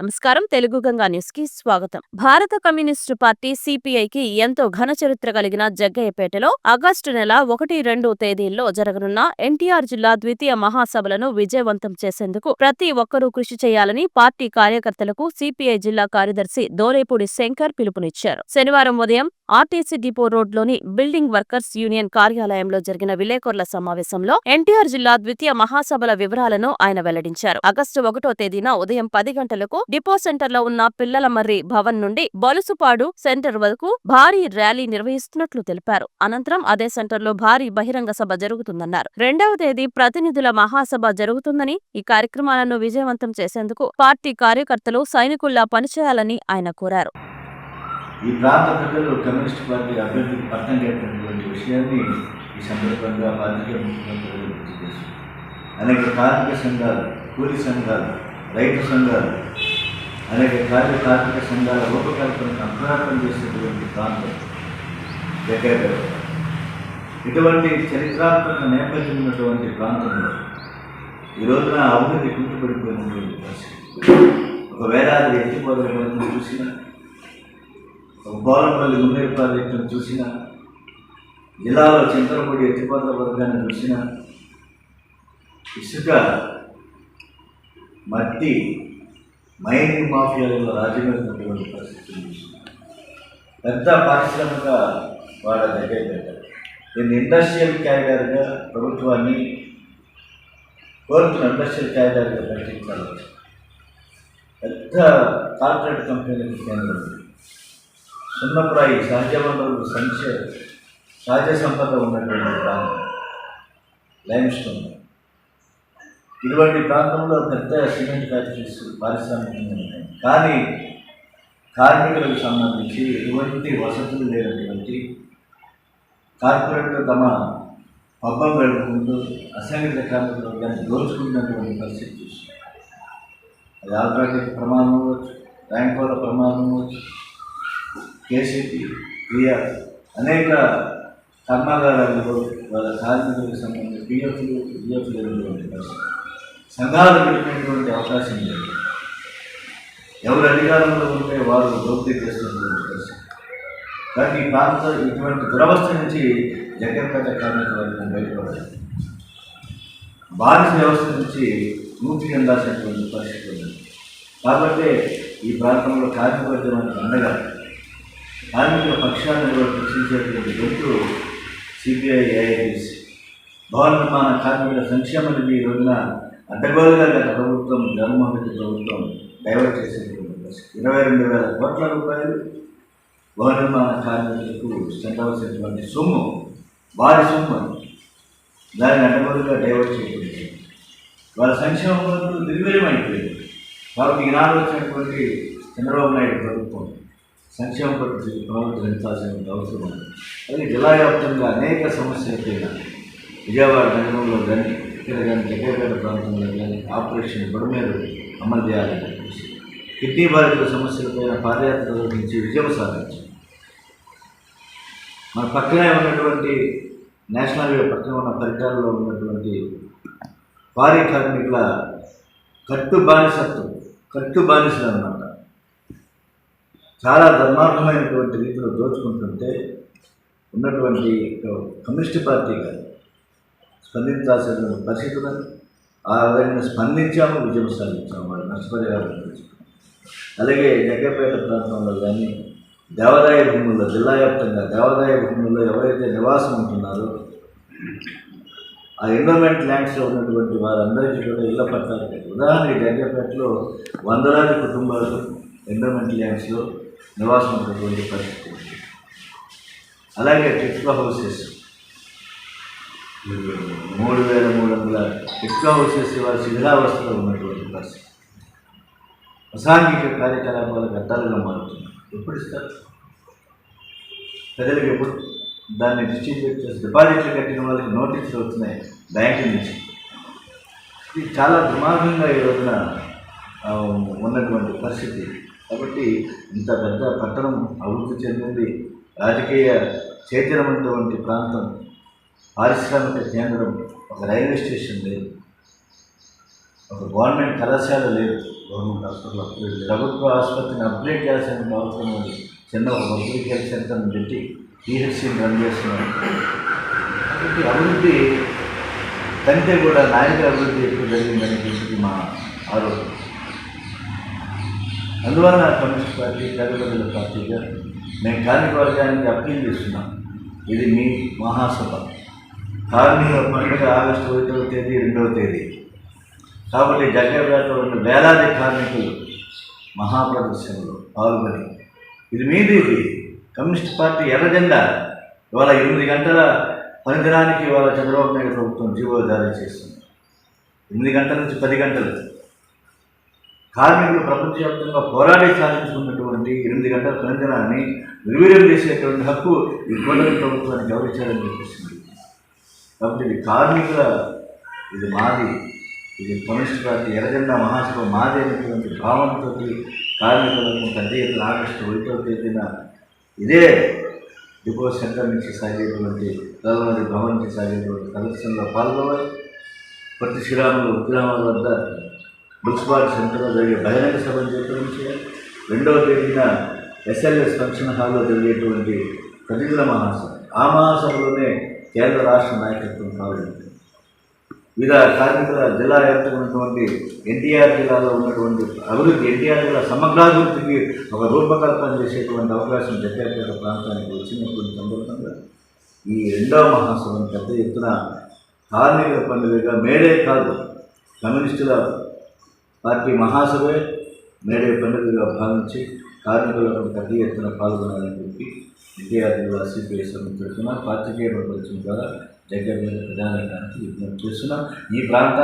నమస్కారం. తెలుగు గంగా న్యూస్కి స్వాగతం. భారత కమ్యూనిస్టు పార్టీ సిపిఐకి ఎంతో ఘన చరిత్ర కలిగిన జగ్గయ్యపేటలో ఆగస్టు నెల ఒకటి రెండు తేదీల్లో జరగనున్న ఎన్టీఆర్ జిల్లా ద్వితీయ మహాసభలను విజయవంతం చేసేందుకు ప్రతి ఒక్కరూ కృషి చేయాలని పార్టీ కార్యకర్తలకు సిపిఐ జిల్లా కార్యదర్శి దోరేపూడి శంకర్ పిలుపునిచ్చారు. శనివారం ఉదయం ఆర్టీసీ డిపో రోడ్లోని బిల్డింగ్ వర్కర్స్ యూనియన్ కార్యాలయంలో జరిగిన విలేకరుల సమావేశంలో ఎన్టీఆర్ జిల్లా ద్వితీయ మహాసభల వివరాలను ఆయన వెల్లడించారు. ఆగస్టు ఒకటో తేదీన ఉదయం పది గంటలకు డిపో సెంటర్లో ఉన్న పిల్లల మర్రి భవన్ నుండి బొలుసుపాడు సెంటర్ వరకు భారీ ర్యాలీ నిర్వహిస్తున్నట్లు తెలిపారు. అనంతరం అదే సెంటర్లో భారీ బహిరంగ సభ జరుగుతుందన్నారు. రెండవ తేదీ ప్రతినిధుల మహాసభ జరుగుతుందని ఈ కార్యక్రమాలను విజయవంతం చేసేందుకు పార్టీ కార్యకర్తలు సైనికుల్లా పనిచేయాలని ఆయన కోరారు. ఈ ప్రాంత ప్రజలు కమ్యూనిస్ట్ పార్టీ అభ్యర్థికి పట్టం కట్టినటువంటి విషయాన్ని ఈ సందర్భంగా పార్టీ ముఖ్యమంత్రి గుర్తు చేశారు. అనేక కార్మిక సంఘాలు కూలి సంఘాలు రైతు సంఘాలు అనేక కార్య కార్మిక సంఘాల రూపకల్పనకు అంతరార్థం చేసినటువంటి ప్రాంతం జగ్గైపేట ఇటువంటి చరిత్రాత్మక నేపథ్యం ఉన్నటువంటి ప్రాంతంలో ఈ రోజున అభివృద్ధి కుంటుపడిపోయినటువంటి పరిస్థితి. ఒక వేలాది ఎత్తిపోదల చూసినా బోలంపల్లి మున్నేరు ప్రాజెక్టును చూసిన జిల్లాలో చింతలపూడి ఎత్తిపోతల వర్గాన్ని చూసిన ఇసుక మట్టి మైనింగ్ మాఫియాలలో రాజ్యమైనటువంటి పరిస్థితులు చూసిన. పెద్ద పారిశ్రామిక వాళ్ళ దగ్గర పెట్టారు. దీన్ని ఇండస్ట్రియల్ క్యారిడర్గా ప్రభుత్వాన్ని కోరుతున్న ఇండస్ట్రియల్ క్యారిడర్గా ప్రకటించాలి పెద్ద కార్పొరేట్ కంపెనీలకు కేంద్రం. ఉంది. సున్నప్రాయి సహజ వనరులు సంచ సహజ సంపద ఉన్నటువంటి ప్రాంతం. లైమ్ స్టోన్ ఇటువంటి ప్రాంతంలో పెద్ద సిమెంట్ ఫ్యాక్టరీస్ పారిశ్రామికంగా ఉన్నాయి. కానీ కార్మికులకు సంబంధించి ఎటువంటి వసతులు లేనటువంటి కార్పొరేట్లు తమ పబ్బం గడుపుకుంటూ అసంఘటిత కార్మిక వర్గాన్ని దోచుకున్నటువంటి పరిస్థితి చూస్తున్నాం అది ఆల్ట్రాటిక్ ప్రమాణం అవ్వచ్చు ర్యాంకోల అవ్వచ్చు కేసీపీ పిఆర్ అనేక కర్మాగారాల్లో వాళ్ళ కార్మికులకు సంబంధించి పిఎఫ్లు పిఎఫ్లు ఇవ్వటువంటి సంఘాలు పెట్టినటువంటి అవకాశం లేదు. ఎవరు అధికారంలో ఉంటే వారు దోపిడీ చేస్తున్నటువంటి పరిస్థితి. కానీ ఈ ప్రాంత ఇటువంటి దురవస్థ నుంచి జగన్పేట కార్మిక వర్గం బయటపడాలి. బానిస వ్యవస్థ నుంచి నూతి చెందాల్సినటువంటి పరిస్థితి ఉంది. కాబట్టి ఈ ప్రాంతంలో కార్మిక వర్గానికి అండగా కార్మికుల పక్షాన్ని కూడా ప్రశ్నించేటువంటి గొంతు సిపిఐ ఏఐటీసీ భవన నిర్మాణ కార్మికుల సంక్షేమ నిధి ఈ రోజున అడ్డగోలుగా గత ప్రభుత్వం జగన్మోహన్ రెడ్డి ప్రభుత్వం డైవర్ట్ చేసేటువంటి ఇరవై రెండు వేల కోట్ల రూపాయలు భవన నిర్మాణ కార్మికులకు చెందవలసినటువంటి సొమ్ము వారి సొమ్ము దాన్ని అడ్డగోలుగా డైవర్ట్ చేయకుండా వాళ్ళ సంక్షేమ పథకాలు నిర్వీర్యం అయిపోయింది కాబట్టి ఈనాడు వచ్చినటువంటి చంద్రబాబు నాయుడు ప్రభుత్వం సంక్షేమ పద్ధతి పునరుద్ధరించాల్సిన అవసరం ఉంది. అలాగే జిల్లా వ్యాప్తంగా అనేక సమస్యలపైన విజయవాడ నగరంలో కానీ ఇక్కడ కానీ జగ్గపేట ప్రాంతంలో కానీ ఆపరేషన్ బుడమేరు అమలు చేయాలని కిడ్నీ బాధితుల సమస్యలపైన పాదయాత్ర నుంచి విజయం సాధించాం మన పక్కనే ఉన్నటువంటి నేషనల్ హైవే పక్కన ఉన్న పరికరాల్లో ఉన్నటువంటి భారీ కార్మికుల కట్టు బానిసత్వం కట్టు బానిసలు అన్నారు చాలా ధర్మార్థమైనటువంటి రీతిలో దోచుకుంటుంటే ఉన్నటువంటి కమ్యూనిస్ట్ పార్టీగా స్పందించాల్సిన పరిస్థితులను ఆ విధంగా స్పందించాము విజయం సాధించాము వాళ్ళు నష్టపరిహారం అలాగే జగ్గపేట ప్రాంతంలో కానీ దేవాదాయ భూముల్లో జిల్లా వ్యాప్తంగా దేవాదాయ భూముల్లో ఎవరైతే నివాసం ఉంటున్నారో ఆ ఎన్విరాన్మెంట్ ల్యాండ్స్లో ఉన్నటువంటి వారందరికీ కూడా ఇళ్ళ పట్టాలు ఉదాహరణకి జగ్గపేటలో వందలాది కుటుంబాలు ఎన్విరాన్మెంట్ ల్యాండ్స్లో నివాసం ఉన్నటువంటి పరిస్థితి. అలాగే టిట్కో హౌసెస్. మూడు వేల మూడు వందల టిట్కో హౌసెస్ వారి శిథిలావస్థలో ఉన్నటువంటి పరిస్థితి. అసాంఘిక కార్యకలాపాలు అడ్డాలుగా మారుతుంది ఎప్పుడు ఇస్తారు? ప్రజలకు ఎప్పుడు? దాన్ని డిస్ట్రిబ్యూట్ చేసి డిపాజిట్లు కట్టిన వాళ్ళకి నోటీసులు వస్తున్నాయి బ్యాంకు నుంచి. ఇది చాలా దుమార్గంగా ఈ రోజున ఉన్నటువంటి పరిస్థితి. కాబట్టి ఇంత పెద్ద పట్టణం అభివృద్ధి చెందింది రాజకీయ చైతన్యమైనటువంటి ప్రాంతం పారిశ్రామిక కేంద్రం ఒక రైల్వే స్టేషన్ లేదు ఒక గవర్నమెంట్ కళాశాల లేదు. గవర్నమెంట్ హాస్పిటల్ అప్గ్రేడ్ ప్రభుత్వ ఆసుపత్రిని అప్గ్రేడ్ చేయాల్సిన అవసరం ఉంది. చిన్న ఒక పబ్లిక్ హెల్త్ సెంటర్ని పెట్టి పిహెచ్సిని రన్ చేస్తున్నారు. కాబట్టి అభివృద్ధి కంటే కూడా నాయకుల అభివృద్ధి ఎక్కువ జరిగిందని చెప్పి మా ఆరోపణ. అందువల్ల కమ్యూనిస్ట్ పార్టీ ప్రజల పార్టీగా మేము కార్మిక వర్గానికి అప్పీల్ చేస్తున్నాం. ఇది మీ మహాసభ. కార్మిక పండుగ ఆగస్టు ఒకటవ తేదీ రెండవ తేదీ. కాబట్టి జగ్గపేటలో ఉన్న వేలాది కార్మికులు మహాప్రదర్శనలో పాల్గొని ఇది మీది ఇది. కమ్యూనిస్ట్ పార్టీ ఎర్రజెండా. ఇవాళ ఎనిమిది గంటల పనిదినానికి ఇవాళ చంద్రబాబు నాయుడు ప్రభుత్వం జీవో జారీ చేస్తుంది ఎనిమిది గంటల నుంచి పది గంటలు. కార్మికులు ప్రపంచవ్యాప్తంగా పోరాడి సాధించుకున్నటువంటి ఎనిమిది గంటల పనిదినాన్ని నిర్వీర్యం చేసేటువంటి హక్కు ఈ కూటమి ప్రభుత్వానికి ఎవరిచ్చారని చెప్పేసింది. కాబట్టి ఇది కార్మికుల ఇది మాది ఇది కమ్యూనిస్ట్ పార్టీ ఎర్రజెండా మహాసభ మాది అనేటువంటి భావనతో కార్మికులను పెద్ద ఎత్తున ఆగస్టు ఒకటో తేదీన ఇదే డిపో సెంటర్ నుంచి సాగేటువంటి ప్రధానమంత్రి భవన్ నుంచి సాగేటువంటి ప్రదర్శనలో పాల్గొవాలి ప్రతి శ్రీరాములు ఉద్గ్రామాల వద్ద మున్సిపాలిటీ సెంటర్లో జరిగే బహిరంగ సభను చేయాలి రెండవ తేదీన ఎస్ఎల్ఎస్ ఫంక్షన్ హాల్లో జరిగేటువంటి ప్రతినిధుల మహాసభ. ఆ మహాసభలోనే కేంద్ర రాష్ట్ర నాయకత్వం పాల్గొంటుంది వివిధ కార్మికుల జిల్లా వ్యాప్తంగా ఉన్నటువంటి ఎన్టీఆర్ జిల్లాలో ఉన్నటువంటి అభివృద్ధి ఎన్టీఆర్ జిల్లా సమగ్రాభివృద్ధికి ఒక రూపకల్పన చేసేటువంటి అవకాశం జగ్గపేట ప్రాంతానికి వచ్చినటువంటి సందర్భంగా ఈ రెండవ మహాసభను పెద్ద ఎత్తున కార్మికుల పండుగగా మేడే కాదు కమ్యూనిస్టుల పార్టీ మహాసభే మేడే పండుగగా భావించి కార్మికులకు పెద్ద ఎత్తున పాల్గొనాలని చెప్పి విద్యార్థులు సిపిఐ సమితి తరఫున పాత్రికేయ ప్రపంచం ద్వారా జగ్గపేట ప్రధాన విజ్ఞప్తి చేస్తున్నాం. ఈ ప్రాంతాన్ని